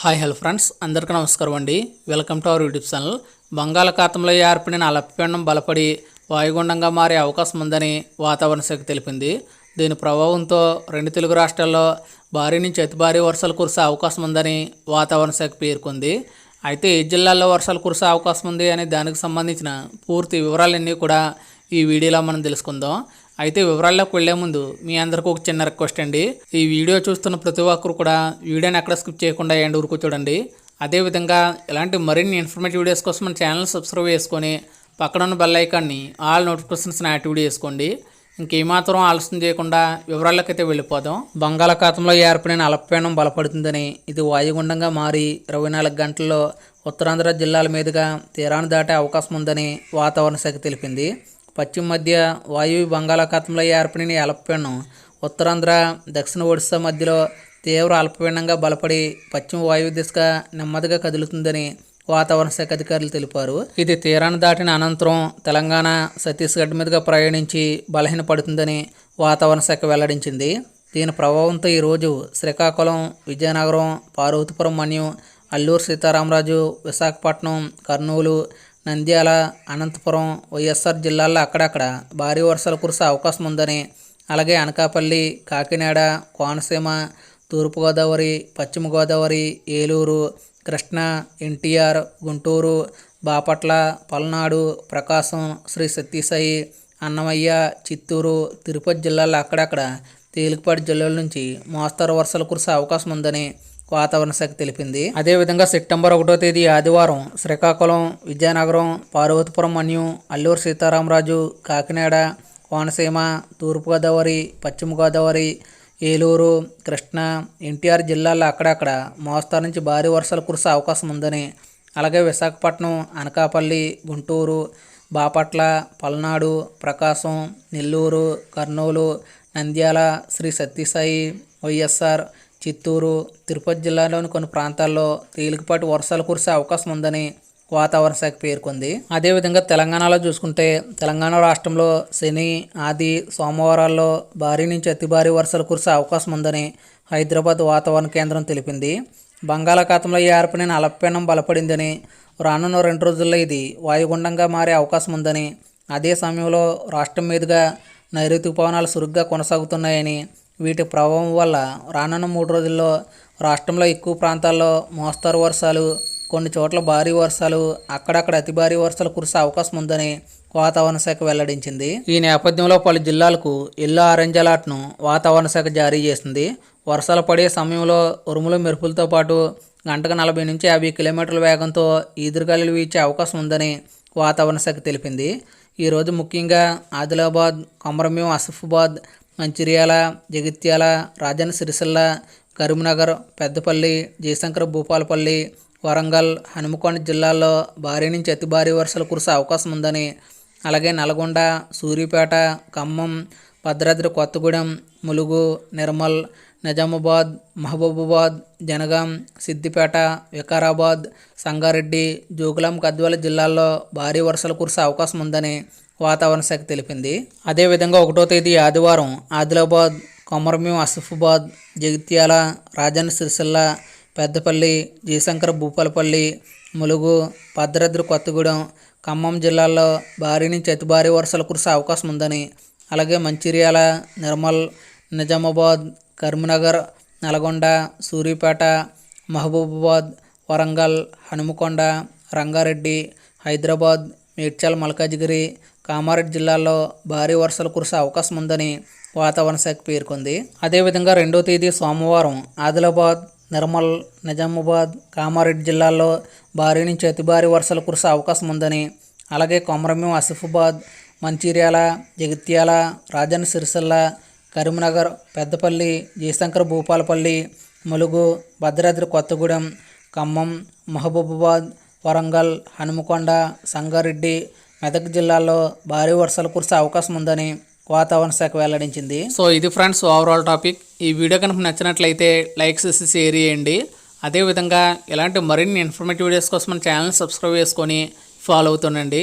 Hi hello friends. అందరికీ నమస్కారం అండి. Welcome to our YouTube channel. బంగాళాఖాతంలో ఏర్పడిన అల్పపీడనం బలపడి వాయుగుండంగా మారే అవకాశం ఉందని వాతావరణ శాఖ తెలిపింది. దీని ప్రభావంతో రెండు తెలుగు రాష్ట్రాల్లో భారీ నుంచి అతి భారీ వర్షాలు కురిసే అవకాశం ఉందని వాతావరణ శాఖ పేర్కొంది. అయితే ఏ జిల్లాల్లో వర్షాలు కురిసే అవకాశం ఉంది అనే దానికి సంబంధించిన పూర్తి వివరాలన్నీ కూడా ఈ వీడియోలో మనం తెలుసుకుందాం. అయితే వివరాల్లోకి వెళ్ళే ముందు మీ అందరికీ ఒక చిన్న రిక్వెస్ట్ అండి. ఈ వీడియో చూస్తున్న ప్రతి ఒక్కరు కూడా వీడియోని ఎక్కడ స్కిప్ చేయకుండా ఎండ్ ఊరుకు చూడండి. అదేవిధంగా ఇలాంటి మరిన్ని ఇన్ఫర్మేటివ్ వీడియోస్ కోసం మన ఛానల్ సబ్స్క్రైబ్ చేసుకొని పక్కన ఉన్న బెల్ ఐకాన్ని ఆల్ నోటిఫికేషన్స్ని యాక్టివేట్ చేసుకోండి. ఇంకేమాత్రం ఆలస్యం చేయకుండా వివరాల్లోకి అయితే వెళ్ళిపోదాం. బంగాళాఖాతంలో ఏర్పడిన అల్పపీడనం బలపడుతుందని ఇది వాయుగుండంగా మారి ఇరవై నాలుగు గంటల్లో ఉత్తరాంధ్ర జిల్లాల మీదుగా తీరాన్ని దాటే అవకాశం ఉందని వాతావరణ శాఖ తెలిపింది. పశ్చిమ మధ్య వాయువ్య బంగాళాఖాతంలో ఏర్పడిన అల్పపీడనం ఉత్తరాంధ్ర దక్షిణ ఒడిశా మధ్యలో తీవ్ర అల్పపీడనంగా బలపడి పశ్చిమ వాయువ్య దిశగా నెమ్మదిగా కదులుతుందని వాతావరణ శాఖ అధికారులు తెలిపారు. ఇది తీరాన్ని దాటిన అనంతరం తెలంగాణ ఛత్తీస్గఢ్ మీదుగా ప్రయాణించి బలహీనపడుతుందని వాతావరణ శాఖ వెల్లడించింది. దీని ప్రభావంతో ఈరోజు శ్రీకాకుళం విజయనగరం పార్వతీపురం మన్యం అల్లూరు సీతారామరాజు విశాఖపట్నం కర్నూలు నంద్యాల అనంతపురం వైఎస్ఆర్ జిల్లాల్లో అక్కడక్కడ భారీ వర్షాలు కురిసే అవకాశం ఉందని అలాగే అనకాపల్లి కాకినాడ కోనసీమ తూర్పుగోదావరి పశ్చిమ గోదావరి ఏలూరు కృష్ణా ఎన్టీఆర్ గుంటూరు బాపట్ల పల్నాడు ప్రకాశం శ్రీ సత్యసాయి అన్నమయ్య చిత్తూరు తిరుపతి జిల్లాల్లో అక్కడక్కడ తేలికపాటి జిల్లాల నుంచి మోస్తరు వర్షాలు కురిసే అవకాశం ఉందని వాతావరణ శాఖ తెలిపింది. అదేవిధంగా సెప్టెంబర్ ఒకటో తేదీ ఆదివారం శ్రీకాకుళం విజయనగరం పార్వతీపురం మన్యం అల్లూరు సీతారామరాజు కాకినాడ కోనసీమ తూర్పుగోదావరి పశ్చిమ గోదావరి ఏలూరు కృష్ణా ఎన్టీఆర్ జిల్లాల్లో అక్కడక్కడ మోస్తరు నుంచి భారీ వర్షాలు కురిసే అవకాశం ఉందని అలాగే విశాఖపట్నం అనకాపల్లి గుంటూరు బాపట్ల పల్నాడు ప్రకాశం నెల్లూరు కర్నూలు నంద్యాల శ్రీ సత్యసాయి వైఎస్ఆర్ చిత్తూరు తిరుపతి జిల్లాలోని కొన్ని ప్రాంతాల్లో తేలికపాటి వర్షాలు కురిసే అవకాశం ఉందని వాతావరణ శాఖ పేర్కొంది. అదేవిధంగా తెలంగాణలో చూసుకుంటే తెలంగాణ రాష్ట్రంలో శని ఆది సోమవారాల్లో భారీ నుంచి అతి భారీ వర్షాలు కురిసే అవకాశం ఉందని హైదరాబాద్ వాతావరణ కేంద్రం తెలిపింది. బంగాళాఖాతంలో ఏర్పడిన అల్పపీడనం బలపడిందని రానున్న రెండు రోజుల్లో ఇది వాయుగుండంగా మారే అవకాశం ఉందని అదే సమయంలో రాష్ట్రం మీదుగా నైరుతి పవనాలు సురుగ్గా కొనసాగుతున్నాయని వీటి ప్రభావం వల్ల రానున్న మూడు రోజుల్లో రాష్ట్రంలో ఎక్కువ ప్రాంతాల్లో మోస్తరు వర్షాలు కొన్ని చోట్ల భారీ వర్షాలు అక్కడక్కడ అతి భారీ వర్షాలు కురిసే అవకాశం ఉందని వాతావరణ శాఖ వెల్లడించింది. ఈ నేపథ్యంలో పలు జిల్లాలకు ఎల్లో ఆరెంజ్ అలర్ట్ను వాతావరణ శాఖ జారీ చేసింది. వర్షాలు పడే సమయంలో ఉరుములు మెరుపులతో పాటు గంటకు నలభై నుంచి యాభై కిలోమీటర్ల వేగంతో ఈదురుగాలులు వీచే అవకాశం ఉందని వాతావరణ శాఖ తెలిపింది. ఈరోజు ముఖ్యంగా ఆదిలాబాద్ కొమరమీం అసిఫాబాద్ మంచిర్యాల జగిత్యాల రాజన్న సిరిసిల్ల కరీంనగర్ పెద్దపల్లి జయశంకర్ భూపాలపల్లి వరంగల్ హనుమకొండ జిల్లాల్లో భారీ నుంచి అతి భారీ వర్షాలు కురిసే అవకాశం ఉందని అలాగే నల్గొండ సూర్యాపేట ఖమ్మం భద్రాద్రి కొత్తగూడెం ములుగు నిర్మల్ నిజామాబాద్ మహబూబాబాద్ జనగాం సిద్దిపేట వికారాబాద్ సంగారెడ్డి జోగులాం గద్వాల జిల్లాల్లో భారీ వర్షాలు కురిసే అవకాశం ఉందని వాతావరణ శాఖ తెలిపింది. అదేవిధంగా ఒకటో తేదీ ఆదివారం ఆదిలాబాద్ కొమరమీం అసఫాబాద్ జగిత్యాల రాజన్న సిరిసిల్ల పెద్దపల్లి జయశంకర్ భూపాలపల్లి ములుగు భద్రాద్రి కొత్తగూడెం ఖమ్మం జిల్లాల్లో భారీ నుంచి అతి భారీ వర్షాలు కురిసే అవకాశం ఉందని అలాగే మంచిర్యాల నిర్మల్ నిజామాబాద్ కరీంనగర్ నల్గొండ సూర్యాపేట మహబూబాబాద్ వరంగల్ హనుమకొండ రంగారెడ్డి హైదరాబాద్ మేడ్చల్ మల్కాజిగిరి కామారెడ్డి జిల్లాలో భారీ వర్షాలు కురిసే అవకాశం ఉందని వాతావరణ శాఖ పేర్కొంది. అదేవిధంగా రెండో తేదీ సోమవారం ఆదిలాబాద్ నిర్మల్ నిజామాబాద్ కామారెడ్డి జిల్లాల్లో భారీ నుంచి అతి భారీ వర్షాలు కురిసే అవకాశం ఉందని అలాగే కొమరమ్యం ఆసిఫాబాద్ మంచిర్యాల జగిత్యాల రాజన్న సిరిసిల్ల కరీంనగర్ పెద్దపల్లి జయశంకర్ భూపాలపల్లి ములుగు భద్రాద్రి కొత్తగూడెం ఖమ్మం మహబూబాబాద్ వరంగల్ హనుమకొండ సంగారెడ్డి మెదక్ జిల్లాలో భారీ వర్షాలు కురిసే అవకాశం ఉందని వాతావరణ శాఖ వెల్లడించింది. సో ఇది ఫ్రెండ్స్ ఓవరాల్ టాపిక్ ఈ వీడియో కనుక నచ్చినట్లయితే లైక్ చేసి షేర్ చేయండి. అదేవిధంగా ఇలాంటి మరిన్ని ఇన్ఫర్మేటివ్ వీడియోస్ కోసం మన ఛానల్ సబ్స్క్రైబ్ చేసుకొని ఫాలో అవుతుండండి.